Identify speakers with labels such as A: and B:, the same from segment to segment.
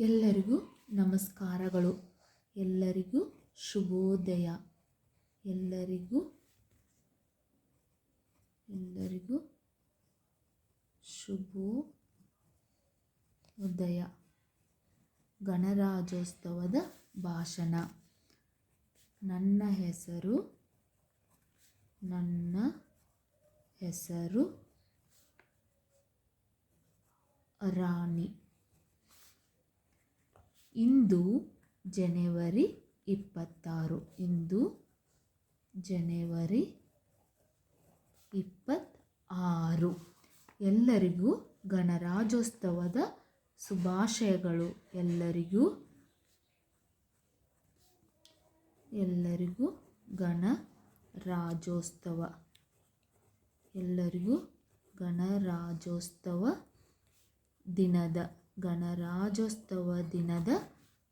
A: ಎಲ್ಲರಿಗೂ ನಮಸ್ಕಾರಗಳು. ಎಲ್ಲರಿಗೂ ಶುಭೋದಯ. ಎಲ್ಲರಿಗೂ ಎಲ್ಲರಿಗೂ ಶುಭೋದಯ. ಗಣರಾಜ್ಯೋತ್ಸವದ ಭಾಷಣ. ನನ್ನ ಹೆಸರು ನನ್ನ ಹೆಸರು ರಾಣಿ. ಇಂದು ಜನವರಿ ಇಪ್ಪತ್ತಾರು. ಇಂದು ಜನವರಿ ಇಪ್ಪತ್ತಾರು. ಎಲ್ಲರಿಗೂ ಗಣರಾಜ್ಯೋತ್ಸವದ ಶುಭಾಶಯಗಳು. ಎಲ್ಲರಿಗೂ ಎಲ್ಲರಿಗೂ ಗಣರಾಜ್ಯೋತ್ಸವ. ಎಲ್ಲರಿಗೂ ಗಣರಾಜ್ಯೋತ್ಸವ ದಿನದ ಗಣರಾಜ್ಯೋತ್ಸವ ದಿನದ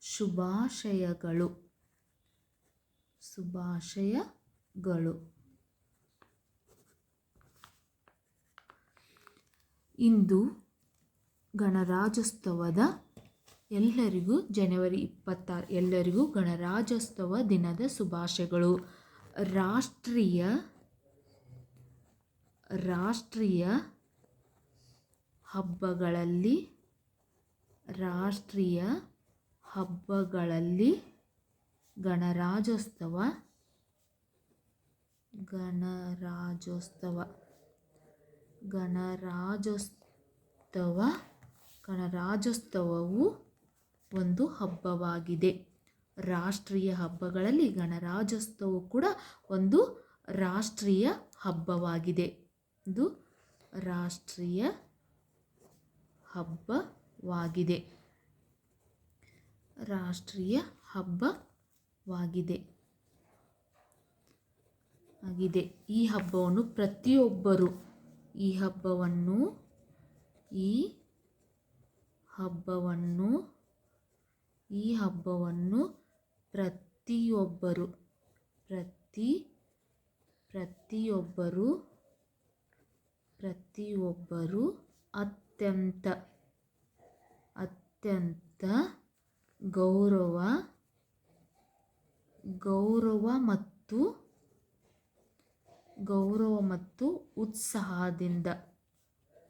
A: ಶುಭಾಶಯಗಳು. ಶುಭಾಶಯಗಳು. ಇಂದು ಗಣರಾಜ್ಯೋತ್ಸವದ ಎಲ್ಲರಿಗೂ ಜನವರಿ ಇಪ್ಪತ್ತಾರು ಎಲ್ಲರಿಗೂ ಗಣರಾಜ್ಯೋತ್ಸವ ದಿನದ ಶುಭಾಶಯಗಳು. ರಾಷ್ಟ್ರೀಯ ರಾಷ್ಟ್ರೀಯ ಹಬ್ಬಗಳಲ್ಲಿ ರಾಷ್ಟ್ರೀಯ ಹಬ್ಬಗಳಲ್ಲಿ ಗಣರಾಜ್ಯೋತ್ಸವ ಗಣರಾಜ್ಯೋತ್ಸವ ಗಣರಾಜ್ಯೋತ್ಸವ, ಗಣರಾಜ್ಯೋತ್ಸವವು ಒಂದು ಹಬ್ಬವಾಗಿದೆ. ರಾಷ್ಟ್ರೀಯ ಹಬ್ಬಗಳಲ್ಲಿ ಗಣರಾಜ್ಯೋತ್ಸವವು ಕೂಡ ಒಂದು ರಾಷ್ಟ್ರೀಯ ಹಬ್ಬವಾಗಿದೆ. ಇದು ರಾಷ್ಟ್ರೀಯ ಹಬ್ಬವಾಗಿದೆ ರಾಷ್ಟ್ರೀಯ ಹಬ್ಬವಾಗಿದೆ. ಆಗಿದೆ. ಈ ಹಬ್ಬವನ್ನು ಪ್ರತಿಯೊಬ್ಬರು ಈ ಹಬ್ಬವನ್ನು ಈ ಹಬ್ಬವನ್ನು ಈ ಹಬ್ಬವನ್ನು ಪ್ರತಿಯೊಬ್ಬರು, ಪ್ರತಿ, ಪ್ರತಿಯೊಬ್ಬರು ಪ್ರತಿಯೊಬ್ಬರು ಅತ್ಯಂತ ಅತ್ಯಂತ ಗೌರವ ಗೌರವ ಮತ್ತು ಗೌರವ ಮತ್ತು ಉತ್ಸಾಹದಿಂದ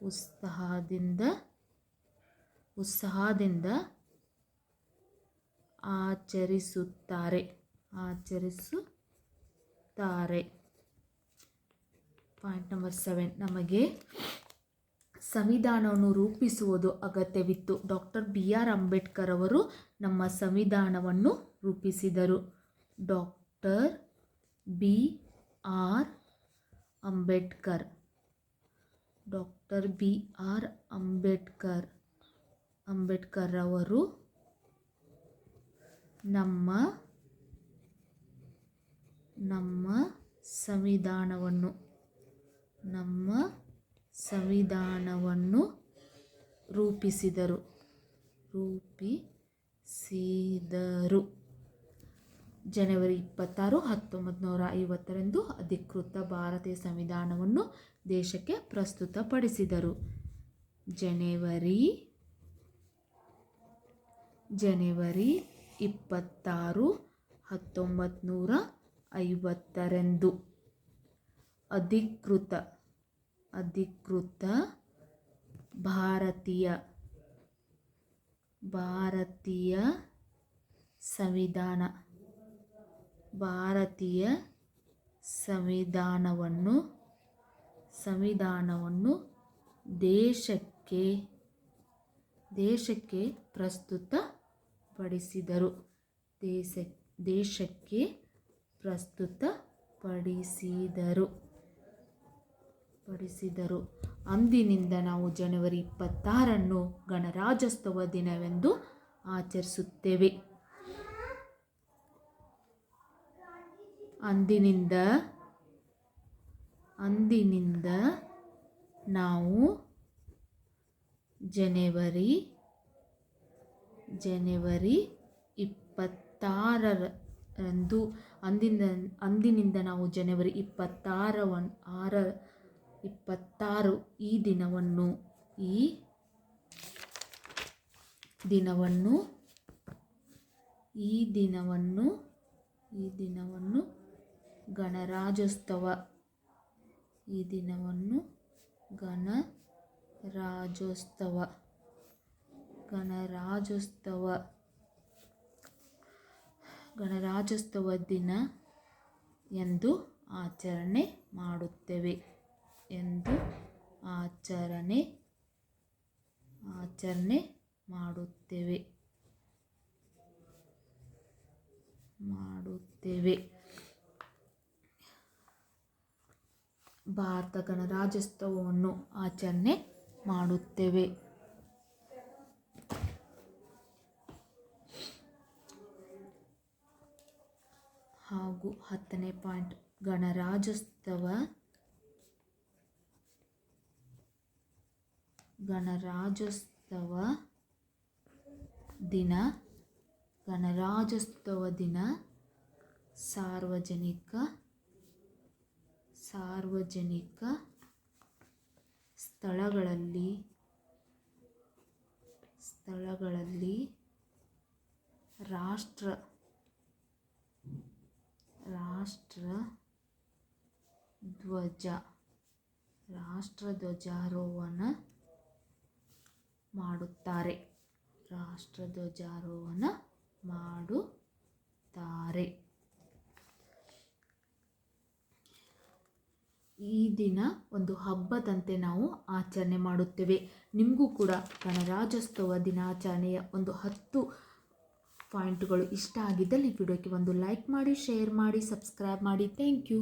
A: ಉತ್ಸಾಹದಿಂದ ಉತ್ಸಾಹದಿಂದ ಆಚರಿಸುತ್ತಾರೆ ಆಚರಿಸುತ್ತಾರೆ. ಪಾಯಿಂಟ್ ನಂಬರ್ ಸೆವೆನ್ ನಮಗೆ ಸಂವಿಧಾನವನ್ನು ರೂಪಿಸುವುದು ಅಗತ್ಯವಿತ್ತು. ಡಾಕ್ಟರ್ ಬಿ ಆರ್ ಅಂಬೇಡ್ಕರ್ ಅವರು ನಮ್ಮ ಸಂವಿಧಾನವನ್ನು ರೂಪಿಸಿದರು. Doctor B R Ambedkar. Doctor B R Ambedkar Ambedkar ಅವರು ನಮ್ಮ ನಮ್ಮ ಸಂವಿಧಾನವನ್ನು, ನಮ್ಮ ಸಂವಿಧಾನವನ್ನು ರೂಪಿಸಿದರು. ರೂಪಿಸಿದರು. ಜನವರಿ ಇಪ್ಪತ್ತಾರು ಹತ್ತೊಂಬತ್ತು ನೂರ ಐವತ್ತರಂದು ಅಧಿಕೃತ ಭಾರತೀಯ ಸಂವಿಧಾನವನ್ನು ದೇಶಕ್ಕೆ ಪ್ರಸ್ತುತಪಡಿಸಿದರು. ಜನವರಿ ಜನವರಿ ಇಪ್ಪತ್ತಾರು ಹತ್ತೊಂಬತ್ತು ನೂರ ಐವತ್ತರಂದು ಅಧಿಕೃತ ಅಧಿಕೃತ ಭಾರತೀಯ ಭಾರತೀಯ ಸಂವಿಧಾನ ಭಾರತೀಯ ಸಂವಿಧಾನವನ್ನು ಸಂವಿಧಾನವನ್ನು ದೇಶಕ್ಕೆ ದೇಶಕ್ಕೆ ಪ್ರಸ್ತುತಪಡಿಸಿದರು. ದೇಶ ದೇಶಕ್ಕೆ ಪ್ರಸ್ತುತಪಡಿಸಿದರು. ಪಡಿಸಿದರು. ಅಂದಿನಿಂದ ನಾವು ಜನವರಿ ಇಪ್ಪತ್ತಾರನ್ನು ಗಣರಾಜ್ಯೋತ್ಸವ ದಿನವೆಂದು ಆಚರಿಸುತ್ತೇವೆ. ಅಂದಿನಿಂದ ಅಂದಿನಿಂದ ನಾವು ಜನವರಿ ಜನವರಿ ಇಪ್ಪತ್ತಾರರಂದು ಅಂದಿನ, ಅಂದಿನಿಂದ ನಾವು ಜನವರಿ ಇಪ್ಪತ್ತಾರವನ್, ಆರ ಇಪ್ಪತ್ತಾರು ಈ ದಿನವನ್ನು ಈ ದಿನವನ್ನು ಈ ದಿನವನ್ನು ಈ ದಿನವನ್ನು ಗಣರಾಜ್ಯೋತ್ಸವ, ಈ ದಿನವನ್ನು ಗಣರಾಜ್ಯೋತ್ಸವ ಗಣರಾಜ್ಯೋತ್ಸವ ಗಣರಾಜ್ಯೋತ್ಸವ ದಿನ ಎಂದು ಆಚರಣೆ ಮಾಡುತ್ತೇವೆ. ಎಂದು ಆಚರಣೆ ಆಚರಣೆ ಮಾಡುತ್ತೇವೆ. ಮಾಡುತ್ತೇವೆ. ಭಾರತ ಗಣರಾಜ್ಯೋತ್ಸವವನ್ನು ಆಚರಣೆ ಮಾಡುತ್ತೇವೆ. ಹಾಗೂ ಹತ್ತನೇ ಪಾಯಿಂಟ್ ಗಣರಾಜ್ಯೋತ್ಸವ ಗಣರಾಜ್ಯೋತ್ಸವ ದಿನ. ಗಣರಾಜ್ಯೋತ್ಸವ ದಿನ. ಸಾರ್ವಜನಿಕ ಸಾರ್ವಜನಿಕ ಸ್ಥಳಗಳಲ್ಲಿ ಸ್ಥಳಗಳಲ್ಲಿ ರಾಷ್ಟ್ರ ರಾಷ್ಟ್ರ ಧ್ವಜ ರಾಷ್ಟ್ರ ಧ್ವಜಾರೋಹಣ ಮಾಡುತ್ತಾರೆ. ರಾಷ್ಟ್ರ ಧ್ವಜಾರೋಹಣ ಮಾಡುತ್ತಾರೆ. ಈ ದಿನ ಒಂದು ಹಬ್ಬದಂತೆ ನಾವು ಆಚರಣೆ ಮಾಡುತ್ತೇವೆ. ನಿಮಗೂ ಕೂಡ ಗಣರಾಜ್ಯೋತ್ಸವ ದಿನಾಚರಣೆಯ ಒಂದು ಹತ್ತು ಪಾಯಿಂಟ್ಗಳು ಇಷ್ಟ ಆಗಿದ್ದಲ್ಲಿ ವಿಡಿಯೋಕ್ಕೆ ಒಂದು ಲೈಕ್ ಮಾಡಿ, ಶೇರ್ ಮಾಡಿ, ಸಬ್ಸ್ಕ್ರೈಬ್ ಮಾಡಿ. Thank you.